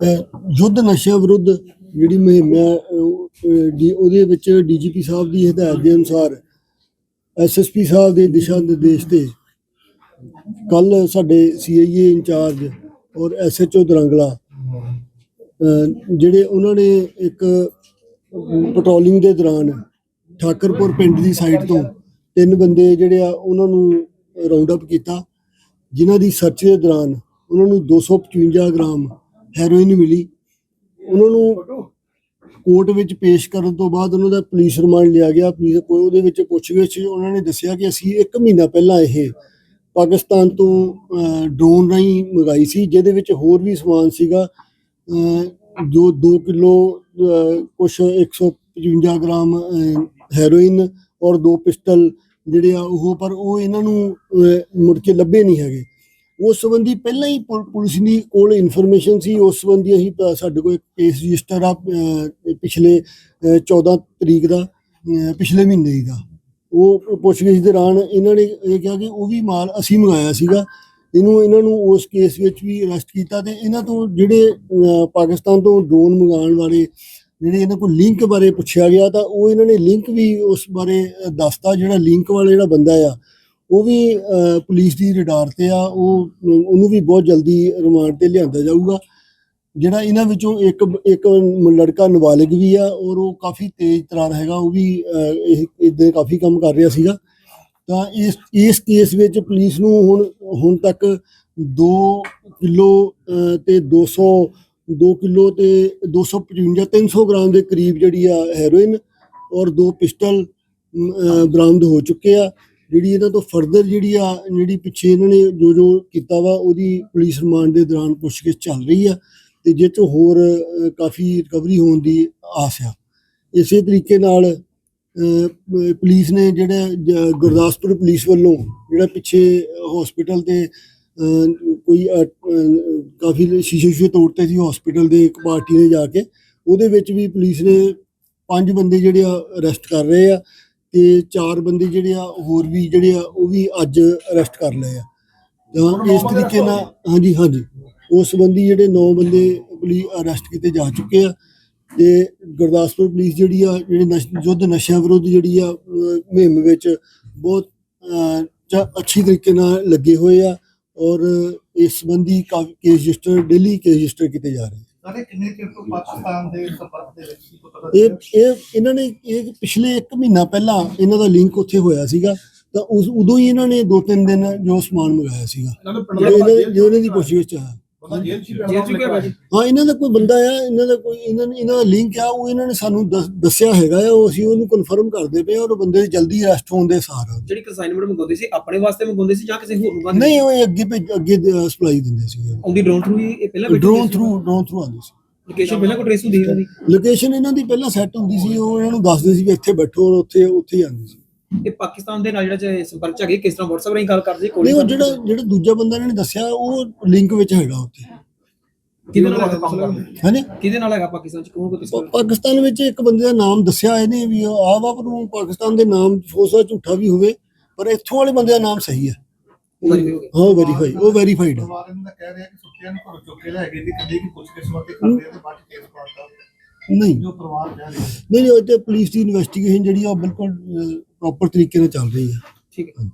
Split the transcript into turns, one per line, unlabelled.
ਯੁੱਧ ਨਸ਼ਿਆਂ ਵਿਰੁੱਧ ਜਿਹੜੀ ਮੁਹਿੰਮ ਹੈ ਉਹ, ਅਹ, ਡੀ- ਉਹਦੇ ਵਿੱਚ ਡੀਜੀਪੀ ਸਾਹਿਬ ਦੀ ਹਦਾਇਤ ਦੇ ਅਨੁਸਾਰ ਐਸਐਸਪੀ ਸਾਹਿਬ ਦੇ ਦਿਸ਼ਾ ਨਿਰਦੇਸ਼ ਤੇ ਕੱਲ ਸਾਡੇ ਸੀਆਈਏ ਇੰਚਾਰਜ ਔਰ ਐਸਐਚਓ ਦਰੰਗਲਾ ਜਿਹੜੇ ਉਹਨਾਂ ਨੇ ਇੱਕ ਪੈਟਰੋਲਿੰਗ ਦੇ ਦੌਰਾਨ ਠਾਕਰਪੁਰ ਪਿੰਡ ਦੀ ਸਾਈਡ ਤੋਂ ਤਿੰਨ ਬੰਦੇ ਜਿਹੜੇ ਆ ਉਹਨਾਂ ਨੂੰ ਰਾਉਂਡ ਅਪ ਕੀਤਾ ਜਿਨ੍ਹਾਂ ਦੀ ਸਰਚ ਦੇ ਦੌਰਾਨ ਉਹਨਾਂ ਨੂੰ 255 ਗ੍ਰਾਮ ਹੈਰੋਇਨ ਮਿਲੀ। ਉਹਨਾਂ ਨੂੰ ਕੋਰਟ ਵਿੱਚ ਪੇਸ਼ ਕਰਨ ਤੋਂ ਬਾਅਦ ਉਹਨਾਂ ਦਾ ਪੁਲਿਸ ਰਿਮਾਂਡ ਲਿਆ ਗਿਆ। ਪੁਲਿਸ ਕੋਲ ਉਹਦੇ ਵਿੱਚ ਪੁੱਛਗਿੱਛ ਉਹਨਾਂ ਨੇ ਦੱਸਿਆ ਕਿ ਅਸੀਂ 1 ਮਹੀਨਾ ਪਹਿਲਾਂ ਇਹ ਪਾਕਿਸਤਾਨ ਤੋਂ ਡਰੋਨ ਰਾਹੀਂ ਮੰਗਾਈ ਸੀ ਜਿਹਦੇ ਵਿੱਚ ਹੋਰ ਵੀ ਸਮਾਨ ਸੀਗਾ। ਜੋ 2 ਕਿਲੋ ਕੁਛ 155 ਗ੍ਰਾਮ ਹੈਰੋਇਨ ਔਰ ਦੋ ਪਿਸਟਲ ਜਿਹੜੇ ਆ ਉਹ ਪਰ ਉਹ ਇਹਨਾਂ ਨੂੰ ਮੁੜ ਕੇ ਲੱਭੇ ਨਹੀਂ ਹੈਗੇ। ਉਸ ਸੰਬੰਧੀ ਪਹਿਲਾਂ ਹੀ ਪੁਲ ਪੁਲਿਸ ਦੀ ਕੋਲ ਇਨਫੋਰਮੇਸ਼ਨ ਸੀ ਉਸ ਸੰਬੰਧੀ ਅਸੀਂ ਪ- ਸਾਡੇ ਕੋਲ ਇੱਕ ਕੇਸ ਰਜਿਸਟਰ ਆ ਅਹ, ਪਿਛਲੇ ਅਹ, 14 ਤਰੀਕ ਦਾ ਅਹ, ਪਿਛਲੇ ਮਹੀਨੇ ਦਾ ਉਹ ਪੁੱਛਗਿੱਛ ਦੌਰਾਨ ਇਹਨਾਂ ਨੇ ਇਹ ਕਿਹਾ ਕਿ ਉਹ ਵੀ ਮਾਲ ਅਸੀਂ ਮੰਗਾਇਆ ਸੀਗਾ ਇਹਨੂੰ ਇਹਨਾਂ ਨੂੰ ਉਸ ਕੇਸ ਵਿੱਚ ਵੀ ਅਰੈਸਟ ਕੀਤਾ ਤੇ ਇਹਨਾਂ ਤੋਂ ਜਿਹੜੇ ਅਹ, ਪਾਕਿਸਤਾਨ ਤੋਂ ਡਰੋਨ ਮੰਗਾਉਣ ਵਾਲੇ ਜਿਹੜੇ ਇਹਨਾਂ ਕੋਲ ਲਿੰਕ ਬਾਰੇ ਪੁੱਛਿਆ ਗਿਆ ਤਾਂ ਉਹ ਇਹਨਾਂ ਨੇ ਲਿੰਕ ਵੀ ਉਸ ਬਾਰੇ ਅਹ, ਦੱਸਤਾ ਜਿਹੜਾ ਲਿੰਕ ਵਾਲਾ ਜਿਹੜਾ ਬੰਦਾ ਆ ਉਹ ਵੀ ਅਹ, ਪੁਲਿਸ ਦੀ ਰਡਾਰ ਤੇ ਆ ਉਹ ਉਹਨੂੰ ਵੀ ਬਹੁਤ ਜਲਦੀ ਰਿਮਾਂਡ ਤੇ ਲਿਆਂਦਾ ਜਾਊਗਾ। ਜਿਹੜਾ ਇਹਨਾਂ ਵਿੱਚੋਂ ਇੱਕ ਇੱਕ ਲੜਕਾ ਨਾਬਾਲਿਗ ਵੀ ਆ ਔਰ ਉਹ ਕਾਫੀ ਤੇਜ਼ ਤਰਾਰ ਹੈਗਾ ਉਹ ਵੀ ਇਹ ਇਦਾਂ ਕਾਫੀ ਕੰਮ ਕਰ ਰਿਹਾ ਸੀਗਾ। ਤਾਂ ਇਸ ਇਸ ਕੇਸ ਵਿੱਚ ਪੁਲਿਸ ਨੂੰ ਹੁਣ ਹੁਣ ਤੱਕ 2 ਕਿਲੋ ਅਹ, ਤੇ 200 2 ਕਿਲੋ ਤੇ 255 300 ਗ੍ਰਾਮ ਦੇ ਕਰੀਬ ਜਿਹੜੀ ਆ ਹੈਰੋਇਨ ਔਰ ਦੋ ਪਿਸਟਲ ਬਰਾਮਦ ਹੋ ਚੁੱਕੇ ਆ। ਜਿਹੜੀ ਇਹਨਾਂ ਤੋਂ ਫਰਦਰ ਜਿਹੜੀ ਆ, ਜਿਹੜੀ ਪਿੱਛੇ ਇਹਨਾਂ ਨੇ ਜੋ ਜੋ ਕੀਤਾ ਵਾ, ਉਹਦੀ ਪੁਲਿਸ ਰਿਮਾਂਡ ਦੇ ਦੌਰਾਨ ਪੁੱਛਗਿੱਛ ਚੱਲ ਰਹੀ ਆ ਤੇ ਜਿਹ 'ਚੋਂ ਹੋਰ ਕਾਫੀ ਰਿਕਵਰੀ ਹੋਣ ਦੀ ਆਸ ਆ। ਇਸੇ ਤਰੀਕੇ ਨਾਲ ਪੁਲਿਸ ਨੇ ਜਿਹੜਾ ਗੁਰਦਾਸਪੁਰ ਪੁਲਿਸ ਵੱਲੋਂ ਜਿਹੜਾ ਪਿੱਛੇ ਹਸਪੀਟਲ ਤੇ ਕੋਈ ਕਾਫੀ ਸ਼ੀਸ਼ੇ ਸ਼ੀਸ਼ੇ ਤੋੜਤੇ ਸੀ ਹਸਪੀਟਲ ਦੇ ਇੱਕ ਪਾਰਟੀ ਨੇ ਜਾ ਕੇ, ਉਹਦੇ ਵਿੱਚ ਵੀ ਪੁਲਿਸ ਨੇ ਪੰਜ ਬੰਦੇ ਜਿਹੜੇ ਆ ਅਰੈਸਟ ਕਰ ਰਹੇ ਆ। ਤੇ ਚਾਰ ਬੰਦੇ ਜਿਹੜੇ ਆ ਹੋਰ ਵੀ ਜਿਹੜੇ ਆ ਉਹ ਵੀ ਅੱਜ ਅਰੈਸਟ ਕਰ ਲਏ ਆ। ਤਾਂ ਇਸ ਤਰੀਕੇ ਨਾਲ ਹਾਂਜੀ ਹਾਂਜੀ। ਉਸ ਸੰਬੰਧੀ ਜਿਹੜੇ 9 ਬੰਦੇ ਪੁਲਿਸ ਅਰੈਸਟ ਕੀਤੇ ਜਾ ਚੁੱਕੇ ਆ ਤੇ ਗੁਰਦਾਸਪੁਰ ਪੁਲਿਸ ਜਿਹੜੀ ਆ ਜਿਹੜੇ ਨਸ਼- ਯੁੱਧ ਨਸ਼ਿਆਂ ਵਿਰੁੱਧ ਜਿਹੜੀ ਆ ਮੁਹਿੰਮ ਵਿੱਚ ਬਹੁਤ ਅੱਛੀ ਤਰੀਕੇ ਨਾਲ ਲੱਗੇ ਹੋਏ ਆ ਔਰ ਇਸ ਸੰਬੰਧੀ ਕਾਫੀ case register daily case register ਕੀਤੇ ਜਾ ਰਹੇ ਆ।
ਸਾਰੇ ਕਿੰਨੇ ਚਿਰ ਤੋਂ ਪਾਕਿਸਤਾਨ ਦੇ ਸੰਪਰਕ ਦੇ ਵਿੱਚ ਸੀ ਕੋਈ ਪਤਾ
ਇਹ? ਇਹ ਇਹਨਾਂ ਨੇ ਇਹ ਪਿਛਲੇ 1 ਮਹੀਨਾ ਪਹਿਲਾਂ ਇਹਨਾਂ ਦਾ ਲਿੰਕ ਉੱਥੇ ਹੋਇਆ ਸੀਗਾ ਤਾਂ ਉਸ ਉਦੋਂ ਹੀ ਇਹਨਾਂ ਨੇ ਦੋ ਤਿੰਨ ਦਿਨ ਜੋ ਸਮਾਨ ਮੰਗਾਇਆ ਸੀਗਾ
ਇਹਨਾਂ ਦੇ
ਜੋ ਇਹਨਾਂ ਜੋ ਇਹਨਾਂ ਦੀ ਪੁੱਛਗਿੱਛ ਚ ਆ
ਬੰਦਾ ਜੇਲ੍ਹ ਚ ਹੀ
ਇਹਨਾਂ ਦਾ ਕੋਈ ਬੰਦਾ ਆ ਇਹਨਾਂ ਦਾ ਕੋਈ ਇਹਨਾਂ ਨੇ ਇਹਨਾਂ ਦਾ ਲਿੰਕ ਆ ਉਹ ਇਹਨਾਂ ਨੇ ਸਾਨੂੰ ਦੱਸ- ਦੱਸਿਆ ਹੈਗਾ ਆ ਉਹ ਅਸੀਂ ਉਹਨੂੰ ਕਨਫਰਮ ਕਰਦੇ ਪਏ ਆ ਔਰ ਉਹ ਬੰਦੇ ਦੀ ਜਲਦੀ ਅਰੈਸਟ ਹੋਣ ਦੇ ਸਾਰ।
ਜਿਹੜੀ ਕਨਸਾਈਨਮੈਂਟ ਮੰਗਾਉਂਦੇ ਸੀ ਆਪਣੇ ਵਾਸਤੇ ਮੰਗਾਉਂਦੇ ਸੀ ਜਾਂ ਕਿਸੇ ਹੋਰ ਨੂੰ
ਨਹੀਂ ਉਹ ਅੱਗੇ ਭੇਜ- ਅੱਗੇ ਸਪਲਾਈ ਦਿੰਦੇ ਸੀ।
ਆਉਂਦੀ ਡਰੋਨ ਥਰੂ ਹੀ ਇਹ ਪਹਿਲਾਂ
ਡਰੋਨ ਥਰੂ ਡਰੋਨ ਥਰੂ ਆਉਂਦੇ ਸੀ।
ਲੋਕੇਸ਼ਨ ਪਹਿਲਾਂ ਕੋਈ ਟ੍ਰੇਸ ਹੁੰਦੀ ਸੀ ਉਹਦੀ?
ਲੋਕੇਸ਼ਨ ਇਹਨਾਂ ਦੀ ਪਹਿਲਾਂ ਸੈੱਟ ਹੁੰਦੀ ਸੀ ਉਹ ਇਹਨਾਂ ਨੂੰ ਦੱਸਦੇ ਸੀ ਕਿ ਇੱਥੇ ਬੈਠੋ ਔਰ ਉੱਥੇ ਉੱਥੇ ਹੀ ਆਉਂਦੀ ਸੀ।
ਇਹ ਪਾਕਿਸਤਾਨ ਦੇ ਨਾਲ ਜਿਹੜਾ ਜੇ ਸੰਪਰਕ ਚ ਹੈਗੇ ਕਿਸ ਤਰ੍ਹਾਂ WhatsApp ਰਾਹੀਂ ਗੱਲ ਕਰਦੇ
ਨਹੀਂ ਉਹ ਜਿਹੜਾ ਜਿਹੜਾ ਦੂਜਾ ਬੰਦਾ ਇਹਨਾਂ ਨੇ ਦੱਸਿਆ ਉਹ ਲਿੰਕ ਵਿੱਚ ਹੈਗਾ ਉੱਥੇ।
ਕਿਹਦੇ ਨਾਲ ਹੈਗਾ ਕੰਮ ਕਰਦੇ
ਹਾਂਜੀ?
ਕਿਹਦੇ ਨਾਲ ਹੈਗਾ ਪਾਕਿਸਤਾਨ ਚ? ਕੌਣ ਕੋ
ਪਾਕਿਸਤਾਨ ਵਿੱਚ ਇੱਕ ਬੰਦੇ ਦਾ ਨਾਮ ਦੱਸਿਆ ਇਹਨੇ ਵੀ ਆ ਵਾ ਪਰ ਉਹ ਪਾਕਿਸਤਾਨ ਦੇ ਨਾਮ ਫੋਸਾ ਝੂਠਾ ਵੀ ਹੋਵੇ ਪਰ ਇੱਥੋਂ ਵਾਲੇ ਬੰਦੇ ਦਾ ਨਾਮ ਸਹੀ ਹੈ।
ਹੋ
ਵੈਰੀਫਾਈ ਉਹ ਵੈਰੀਫਾਈਡ ਹੈ।
ਪਰਿਵਾਰ ਇਹਨਾਂ ਦਾ ਕਹਿ ਰਿਹਾ ਕਿ ਸੁੱਕਿਆਂ ਨੂੰ ਘਰੋਂ ਚੁੱਕ ਕੇ ਲੈ ਗਏ ਦੀ ਕਦੇ ਵੀ ਪੁੱਛ ਕੇ ਸਮਾਤੇ ਕਰਦੇ ਆ ਤੇ ਬਾਅਦ ਚ ਕੇਸ ਪਾਤਾ
ਨਹੀਂ।
ਜੋ ਪਰਿਵਾਰ ਕਹਿ ਰਿਹਾ।
ਨਹੀਂ ਨਹੀਂ ਉਹ ਤੇ ਪੁਲਿਸ ਦੀ ਇਨਵੈਸਟੀਗੇਸ਼ਨ ਜਿਹੜੀ ਆ ਬਿਲਕੁਲ ਪ੍ਰੋਪਰ ਤਰੀਕੇ ਨਾਲ ਚੱਲ ਰਹੀ ਹੈ।
ਠੀਕ ਹੈ।